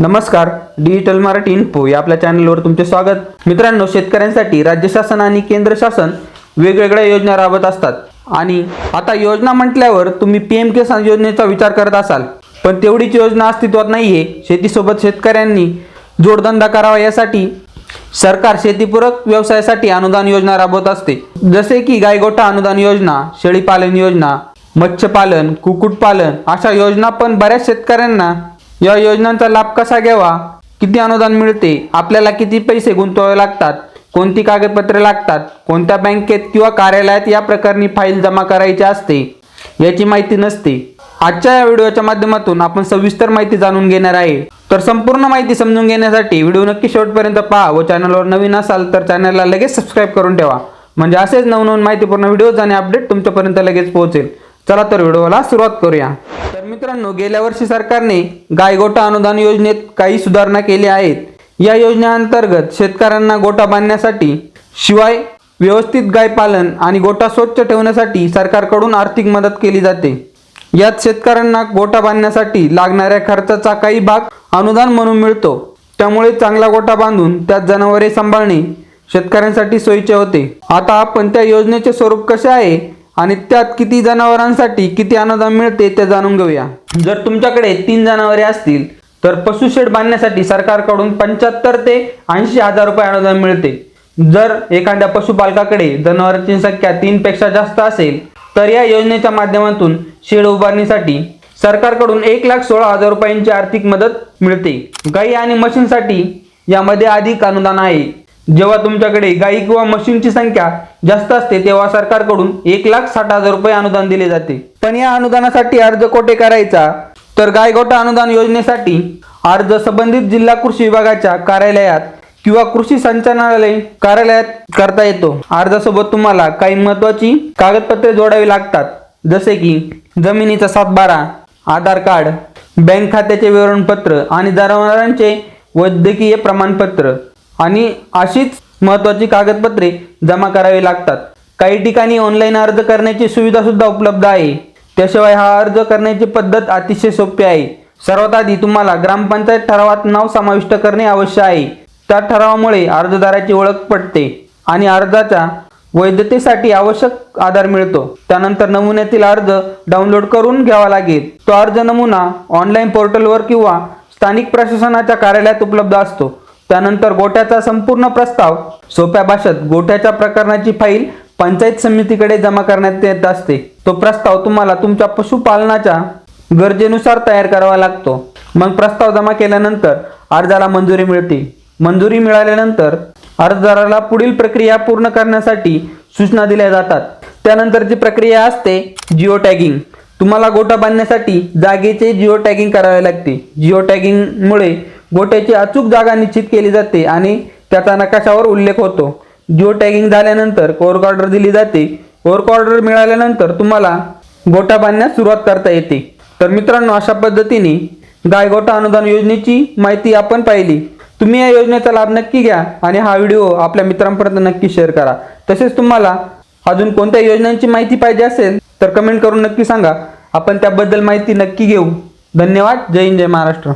नमस्कार digital Marathi info या आपल्या चॅनलवर तुमचे स्वागत. मित्रांनो शेतकऱ्यांसाठी राज्य शासन आणि केंद्र शासन वेगवेगळ्या योजना राबवत असतात. आणि आता योजना म्हटल्यावर तुम्ही पी एम किसान योजनेचा विचार करत असाल. पण तेवढीच योजना अस्तित्वात नाही आहे शेतीसोबत शेतकऱ्यांनी जोडधंदा करावा यासाठी सरकार शेतीपूरक व्यवसायासाठी अनुदान योजना राबवत असते. जसे की गायगोठा अनुदान योजना शेळीपालन योजना मत्स्यपालन कुक्कुटपालन अशा योजना पण बऱ्याच शेतकऱ्यांना या योजनांचा लाभ कसा घ्यावा? किती अनुदान मिळते? आपल्याला किती पैसे गुंतवावे लागतात? कोणती कागदपत्रे लागतात? कोणत्या बँकेत किंवा कार्यालयात या प्रकरणी फाईल जमा करायची असते? याची माहिती नसते. आजच्या या व्हिडिओच्या माध्यमातून आपण सविस्तर माहिती जाणून घेणार आहे. तर संपूर्ण माहिती समजून घेण्यासाठी व्हिडिओ नक्की शेवटपर्यंत पहा व चॅनलवर नवीन असाल तर चॅनलला लगेच सबस्क्राईब करून ठेवा. म्हणजे असेच नवनवीन माहितीपूर्ण व्हिडिओज आणि अपडेट तुमच्यापर्यंत लगेच पोहोचेल. चला तर व्हिडिओला सुरुवात करूया. मित्रांनो गेल्या वर्षी सरकारने गायगोटा अनुदान योजनेत काही सुधारणा केल्या आहेत. या योजनेअंतर्गत शेतकऱ्यांना गोटा बांधण्यासाठी शिवाय व्यवस्थित गाय पालन आणि गोटा स्वच्छ ठेवण्यासाठी सरकारकडून आर्थिक मदत केली जाते. यात शेतकऱ्यांना गोटा बांधण्यासाठी लागणाऱ्या खर्चाचा काही भाग अनुदान म्हणून मिळतो. त्यामुळे चांगला गोटा बांधून त्यात जनावरे सांभाळणे शेतकऱ्यांसाठी सोयीचे होते. आता आपण त्या योजनेचे स्वरूप कसे आहे आणि त्यात किती जनावरांसाठी किती अनुदान मिळते ते जाणून घेऊया. जर तुमच्याकडे तीन जनावरे असतील तर पशुशेड बांधण्यासाठी सरकारकडून पंच्याहत्तर ते ऐंशी हजार रुपये अनुदान मिळते. जर एखाद्या पशुपालकाकडे जनावरांची संख्या तीन पेक्षा जास्त असेल तर या योजनेच्या माध्यमातून शेड उभारणीसाठी सरकारकडून एक लाख सोळा हजार रुपयांची आर्थिक मदत मिळते. गाई आणि म्हशींसाठी यामध्ये अधिक अनुदान आहे. जेव्हा तुमच्याकडे गाई किंवा म्हशींची संख्या जास्त असते तेव्हा सरकारकडून एक लाख साठ हजार रुपये अनुदान दिले जाते. पण या अनुदानासाठी अर्ज कोठे करायचा? तर गायगोटा अनुदान योजनेसाठी अर्ज संबंधित जिल्हा कृषी विभागाच्या कार्यालयात किंवा कृषी संचालनालय कार्यालयात करता येतो. अर्जासोबत तुम्हाला काही महत्वाची कागदपत्रे जोडावी लागतात जसे की जमिनीचा सातबारा आधार कार्ड बँक खात्याचे विवरणपत्र आणि जनावरांचे वैद्यकीय प्रमाणपत्र. आणि अशीच महत्वाची कागदपत्रे जमा करावी लागतात. काही ठिकाणी ऑनलाईन अर्ज करण्याची सुविधा सुद्धा उपलब्ध आहे. त्याशिवाय हा अर्ज करण्याची पद्धत अतिशय सोपी आहे. सर्वात आधी तुम्हाला ग्रामपंचायत ठरावात नाव समाविष्ट करणे आवश्यक आहे. त्या ठरावामुळे अर्जदाराची ओळख पडते आणि अर्जाच्या वैधतेसाठी आवश्यक आधार मिळतो. त्यानंतर नमुन्यातील अर्ज डाउनलोड करून घ्यावा लागेल. तो अर्ज नमुना ऑनलाईन पोर्टलवर किंवा स्थानिक प्रशासनाच्या कार्यालयात उपलब्ध असतो. त्यानंतर गोट्याचा संपूर्ण प्रस्ताव सोप्या भाषेत गोट्याच्या प्रकरणाची फाईल पंचायत समितीकडे जमा करण्यात येत असते. तो प्रस्ताव तुम्हाला तुमच्या पशुपालनाच्या गरजेनुसार तयार करावा लागतो. मग प्रस्ताव जमा केल्यानंतर अर्जाला मंजुरी मिळते. मंजुरी मिळाल्यानंतर अर्जदाराला पुढील प्रक्रिया पूर्ण करण्यासाठी सूचना दिल्या जातात. त्यानंतरची प्रक्रिया असते जिओ टॅगिंग. तुम्हाला गोटा बांधण्यासाठी जागेचे जिओ टॅगिंग करावे लागते. जिओ टॅगिंगमुळे गोट्याची अचूक जागा निश्चित केली जाते आणि त्याचा नकाशावर उल्लेख होतो. जिओ टॅगिंग झाल्यानंतर कोर्क ऑर्डर दिली जाते. कोर्क ऑर्डर मिळाल्यानंतर तुम्हाला गोटा बांधण्यास सुरुवात करता येते. तर मित्रांनो अशा पद्धतीने गायगोटा अनुदान योजनेची माहिती आपण पाहिली. तुम्ही या योजनेचा लाभ नक्की घ्या आणि हा व्हिडिओ आपल्या मित्रांपर्यंत नक्की शेअर करा. तसेच तुम्हाला अजून कोणत्या योजनांची माहिती पाहिजे असेल तर कमेंट करून नक्की सांगा. आपण त्याबद्दल माहिती नक्की घेऊ. धन्यवाद. जय हिंद जय महाराष्ट्र.